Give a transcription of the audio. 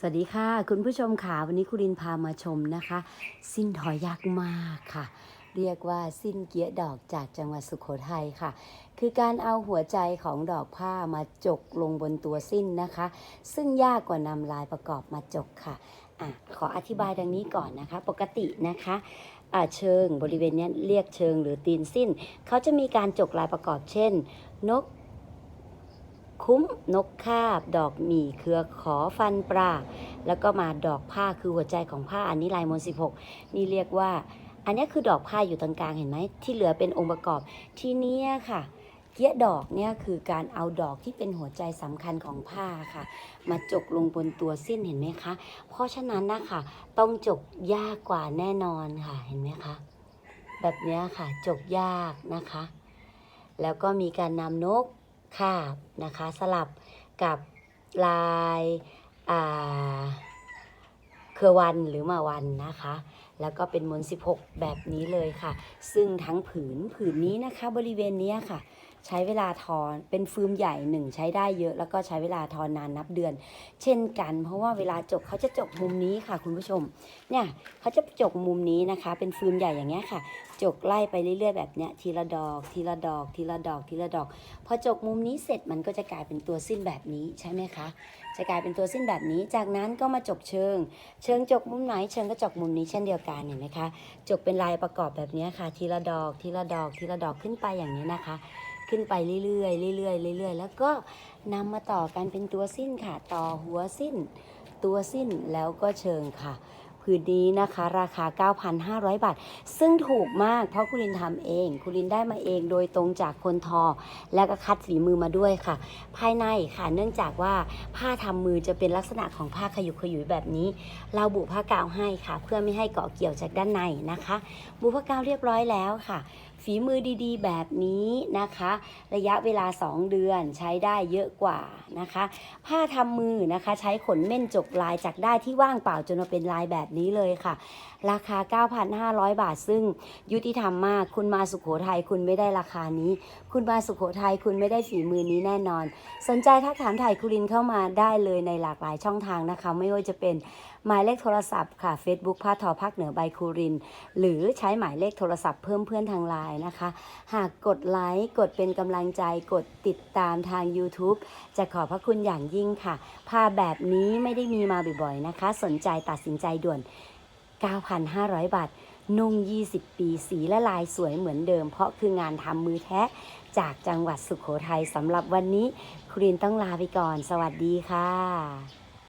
สวัสดีค่ะ คุณผู้ชมค่ะวันนี้คุรินพามาชมนะคะ สิ้นทอยยากมากค่ะ เรียกว่าสิ้นเกียดอกจากจังหวัดสุโขทัยค่ะ คือการเอาหัวใจของดอกผ้ามาจกลงบนตัวสิ้นนะคะ ซึ่งยากกว่านำลายประกอบมาจกค่ะอะขออธิบายดังนี้ก่อนนะคะ ปกตินะคะเชิงบริเวณนี้เรียกเชิงหรือตีนสิ้น เขาจะมีการจกลายประกอบเช่น นก คุ้มนกคาบ ดอกหมี่เครือขอฟันปลาแล้วก็มาดอกผ้าคือหัวใจของผ้าอันนี้ลายมนสิบหกนี่เรียกว่า อันนี้คือดอกผ้าอยู่ตรงกลางเห็นไหมที่เหลือเป็นองค์ประกอบที่นี้ค่ะเกี้ยดอกเนี่ยคือการเอาดอกที่เป็นหัวใจสำคัญของผ้าค่ะ มาจกลงบนตัวสิ้นเห็นไหมคะ เพราะฉะนั้นนะคะต้องจกยากกว่าแน่นอนค่ะเห็นไหมคะ แบบนี้ค่ะจกยากนะคะ แล้วก็มีการนำนก คาบนะคะสลับกับลายอ่าเครือวันหรือมาวันนะคะ แล้วก็เป็นมน16 แบบนี้เลยค่ะ ซึ่งทั้งผืนผืนนี้นะคะบริเวณเนี้ยค่ะ ใช้เวลาทอนเป็นฟืมใหญ่หนึ่งใช้ได้เยอะ แล้วก็ใช้เวลาทอนนานนับเดือน เช่นกัน เพราะว่าเวลาจกเขาจะจกมุมนี้ค่ะ คุณผู้ชม เนี่ยเขาจะจกมุมนี้นะคะ เป็นฟืมใหญ่อย่างเงี้ยค่ะ จกไล่ไปเรื่อย ๆ แบบเนี้ยทีละดอก ทีละดอก ทีละดอก ทีละดอก พอจกมุมนี้เสร็จมันก็จะกลายเป็นตัวสิ้นแบบนี้ใช่ไหมคะ จะกลายเป็นตัวสิ้นแบบนี้ จากนั้นก็มาจกเชิง เชิงจกมุมไหน เชิงก็จกมุมนี้เช่นเดียวกันเห็นไหมคะ จกเป็นลายประกอบแบบเนี้ยค่ะ ทีละดอก ทีละดอก ทีละดอกขึ้นไปอย่างนี้นะคะ ขึ้นไปเรื่อยๆเรื่อยๆเรื่อยๆ แล้วก็นำมาต่อกันเป็นตัวสิ้นค่ะ ต่อหัวสิ้น ตัวสิ้นแล้วก็เชิงค่ะ ผืนนี้นะคะ ราคา 9,500 บาท ซึ่งถูกมากเพราะคุณลินทำเอง คุณลินได้มาเองโดยตรงจากคนทอ แล้วก็คัดฝีมือมาด้วยค่ะ ภายในค่ะเนื่องจากว่าผ้าทำมือจะเป็นลักษณะของผ้าขยุกขยุยแบบนี้ เราบุผ้ากาวให้ค่ะ เพื่อไม่ให้เกาะเกี่ยวจากด้านในนะคะ บุผ้ากาวเรียบร้อยแล้วค่ะฝีมือดีๆ แบบนี้นะคะ ระยะเวลา 2 เดือนใช้ได้เยอะกว่านะคะ ผ้าทำมือนะคะ ใช้ขนเม่นจกลายจากได้ที่ว่างเปล่าจนมาเป็นลายแบบนี้เลยค่ะ ราคา 9,500 บาท ซึ่งยุติธรรมมาก คุณมาสุขโขทัยคุณไม่ได้ราคานี้ คุณมาสุขโขทัยคุณไม่ได้ฝีมือนี้แน่นอน สนใจทักถามถ่ายคุรินเข้ามาได้เลยในหลากหลายช่องทางนะคะ ไม่ว่าจะเป็นหมายเลขโทรศัพท์ค่ะ Facebook ผ้าทอภาคเหนือใบคูริน หรือใช้หมายเลขโทรศัพท์เพิ่มเพื่อนทางไลน์นะคะ หากกดไลค์กดเป็นกำลังใจกดติดตามทาง YouTube จะขอบพระคุณอย่างยิ่งค่ะ ผ้าแบบนี้ไม่ได้มีมาบ่อยๆนะคะ สนใจตัดสินใจด่วน9,500 บาท นุ่ง 20 ปี สีและลายสวยเหมือนเดิม เพราะคืองานทำมือแท้ จากจังหวัดสุขโขทัยสำหรับวันนี้ ครูรินต้องลาไปก่อน สวัสดีค่ะ